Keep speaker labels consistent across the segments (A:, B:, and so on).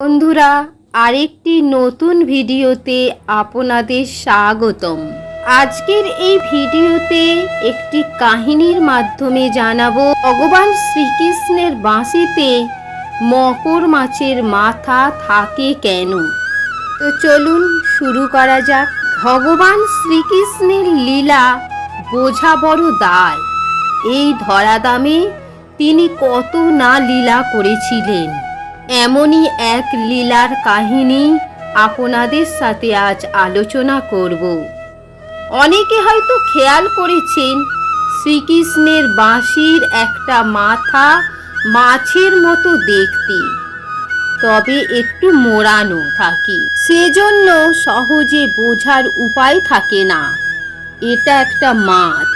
A: বন্ধুরা, আরেকটি নতুন ভিডিওতে আপনাদের স্বাগতম। আজকের এই ভিডিওতে একটি কাহিনীর মাধ্যমে জানাব, ভগবান শ্রীকৃষ্ণের বাঁশিতে মকর মাছের মাথা থাকে কেন? তো চলুন শুরু করা যাক। ভগবান শ্রীকৃষ্ণের লীলা বোঝা বড় দায়। এই ধরাদামে তিনি কত না লীলা করেছিলেন? এমনই এক লীলার কাহিনী আপনাদের সাথে আজ আলোচনা করব। অনেকে হয়তো খেয়াল করেছেন, শ্রীকৃষ্ণের বাঁশির একটা মাথা মাছের মতো দেখতে। তবে একটু মোড়ানো থাকে। সেজন্য সহজে বোঝার উপায় থাকে না। এটা একটা মাছ।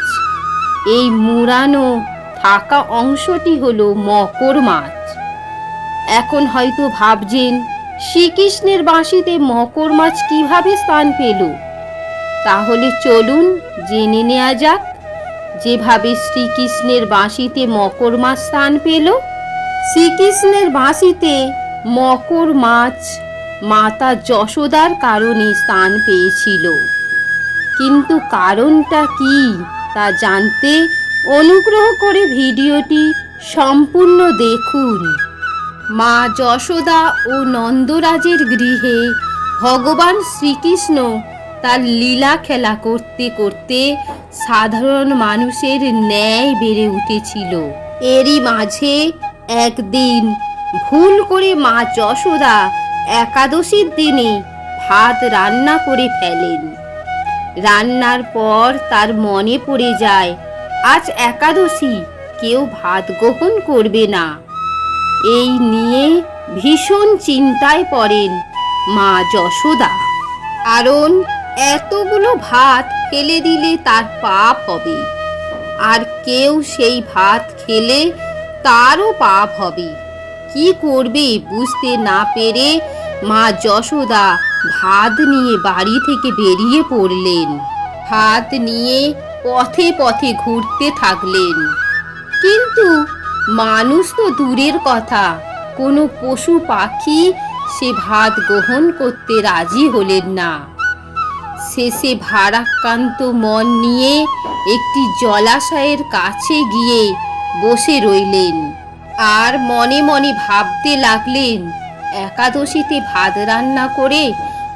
A: এই মোড়ানো থাকা অংশটি হলো মকর মাছ। এখন হয়তো ভাবছেন, শ্রীকৃষ্ণের বাঁশিতে মকর মাছ কীভাবে স্থান পেল? তাহলে চলুন জেনে নেওয়া যাক, যেভাবে শ্রীকৃষ্ণের বাঁশিতে মকর মাছ স্থান পেল। শ্রীকৃষ্ণের বাঁশিতে মকর মাছ মাতা যশোদার কারণে স্থান পেয়েছিল। কিন্তু কারণটা কি তা জানতে অনুগ্রহ করে ভিডিওটি সম্পূর্ণ দেখুন। মা যশোদা ও নন্দরাজের গৃহে ভগবান শ্রীকৃষ্ণ তার লীলা খেলা করতে করতে সাধারণ মানুষের ন্যায় বেড়ে উঠেছিল। এরই মাঝে একদিন ভুল করে মা যশোদা একাদশীর দিনে ভাত রান্না করে ফেলেন। রান্নার পর তার মনে পড়ে যায়, আজ একাদশী, কেউ ভাত গ্রহণ করবে না। এই নিয়ে ভীষণ চিন্তায় পড়েন মা যশোদা। কারণ এতগুলো ভাত ফেলে দিলে তার পাপ হবে। আর কেউ সেই ভাত খেলে তারও পাপ হবে। কি করবে বুঝতে না পেরে মা যশোদা ভাত নিয়ে বাড়ি থেকে বেরিয়ে পড়লেন। ভাত নিয়ে পথে পথে ঘুরতে থাকলেন। কিন্তু মানুষ তো দূরের কথা। কোনো পশু পাখি সে ভাত গ্রহণ করতে রাজি হলেন না। শেষে ভারাক্রান্ত মন নিয়ে একটি জলাশয়ের কাছে গিয়ে বসে রইলেন। আর মনে মনে ভাবতে লাগলেন, একাদশীতে ভাত রান্না করে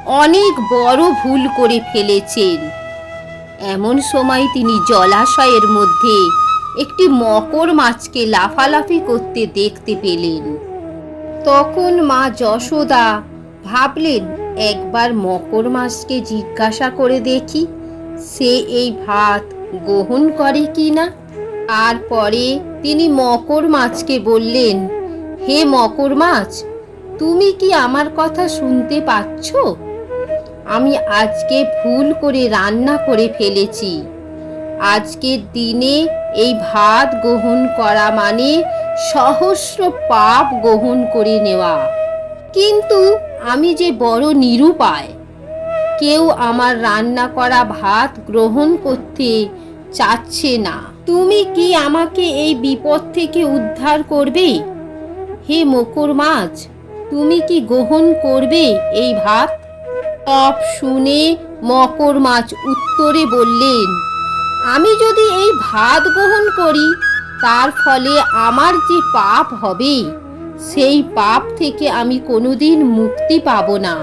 A: অনেক বড় ভুল করে ফেলেছেন। এমন সময় তিনি জলাশয়ের মধ্যে একটি মকর মাছকে লাফালাফি করতে দেখতে পেলেন। তখন মা যশোদা ভাবলেন, একবার মকর মাছকে জিজ্ঞাসা করে দেখি, সে এই ভাত গ্রহণ করে কি না? তারপরে তিনি মকর মাছকে বললেন, হে মকর মাছ, তুমি কি আমার কথা শুনতে পাচ্ছ? আমি আজকে ভুল করে রান্না করে ফেলেছি। আজকের দিনে এই ভাত গ্রহণ করা মানে সহস্র পাপ গ্রহণ করে নেওয়া। কিন্তু আমি যে বড় নিরুপায়, কেউ আমার রান্না করা ভাত গ্রহণ করতে চাচ্ছে না। তুমি কি আমাকে এই বিপদ থেকে উদ্ধার করবে? হে মকর মাছ, তুমি কি গ্রহণ করবে এই ভাত? সব শুনে মকর মাছ উত্তরে বললেন আমি যদি এই ভাত গ্রহণ করি, তার ফলে আমার যে পাপ হবে, সেই পাপ থেকে আমি কোনোদিন মুক্তি পাব না।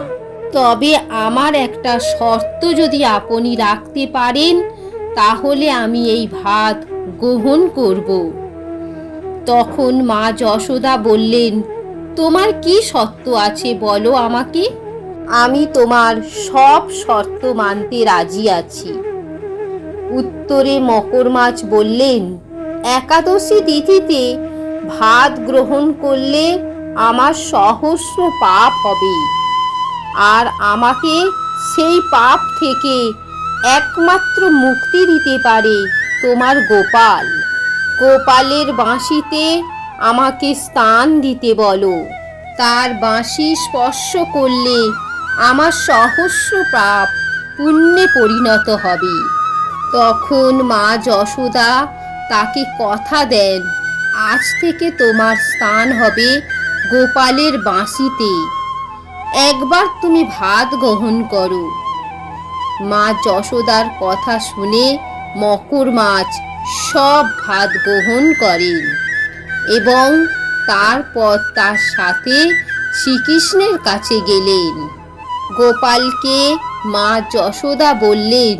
A: তবে আমার একটা শর্ত যদি আপনি রাখতে পারেন, তাহলে আমি এই ভাত গ্রহণ করব। তখন মা যশোদা বললেন, তোমার কি শর্ত আছে বলো আমাকে? আমি তোমার সব শর্ত মানতে রাজি আছি। উত্তরে মকর মাছ বললেন, একাদশী তিথিতে ভাত গ্রহণ করলে আমার সহস্র পাপ হবে। আর আমাকে সেই পাপ থেকে একমাত্র মুক্তি দিতে পারে তোমার গোপাল। গোপালের বাঁশিতে আমাকে স্থান দিতে বলো। তার বাঁশি স্পর্শ করলে আমার সহস্র পাপ পুণ্যে পরিণত হবে। তখন মা যশোদা তাকে কথা দেন, আজ থেকে তোমার স্থান হবে গোপালের বাঁশিতে। একবার তুমি ভাত গ্রহণ করো। মা যশোদার কথা শুনে মকর মাছ সব ভাত গ্রহণ করেন এবং তারপর তার সাথে শ্রীকৃষ্ণের কাছে গেলেন। গোপালকে মা যশোদা বললেন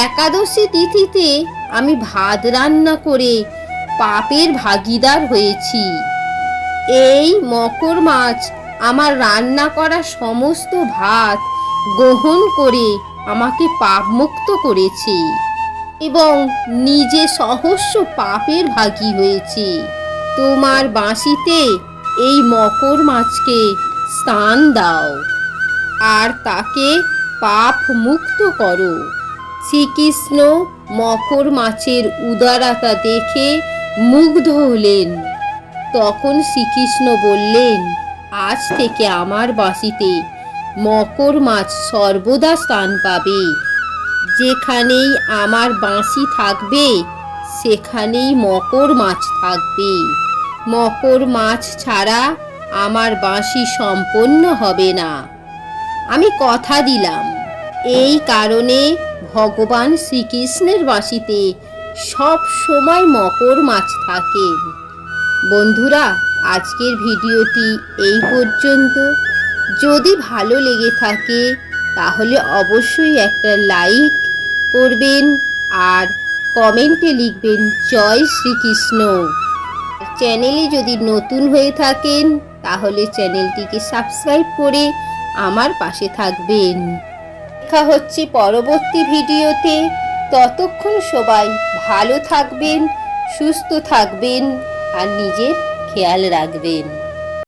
A: একাদশী তিথিতে আমি ভাত রান্না করে পাপের ভাগিদার হয়েছি। এই মকর মাছ আমার রান্না করা সমস্ত ভাত গ্রহণ করে আমাকে পাপমুক্ত করেছে এবং নিজে সহস্র পাপের ভাগী হয়েছে। তোমার বাঁশিতে এই মকর মাছকে স্থান দাও আর তাকে পাপ মুক্ত করো। শ্রীকৃষ্ণ মকর মাছের উদারতা দেখে মুগ্ধ হলেন। তখন শ্রীকৃষ্ণ বললেন, আজ থেকে আমার বাঁশিতে মকর মাছ সর্বদা স্থান পাবে। যেখানেই আমার বাঁশি থাকবে, সেখানেই মকর মাছ থাকবে। মকর মাছ ছাড়া আমার বাঁশি সম্পন্ন হবে না। আমি কথা দিলাম। এই কারণে ভগবান শ্রীকৃষ্ণের বাঁশিতে সব সময় মকর মাছ থাকেন বন্ধুরা, আজকের ভিডিওটি এই পর্যন্ত। যদি ভালো লেগে থাকে, তাহলে অবশ্যই একটা লাইক করবেন আর কমেন্টে লিখবেন, জয় শ্রীকৃষ্ণ। চ্যানেলে যদি নতুন হয়ে থাকেন, তাহলে চ্যানেলটিকে সাবস্ক্রাইব করে আমার পাশে থাকবেন। দেখা হচ্ছে পরবর্তী ভিডিওতে। ততক্ষণ সবাই ভালো থাকবেন সুস্থ থাকবেন আর নিজের খেয়াল রাখবেন।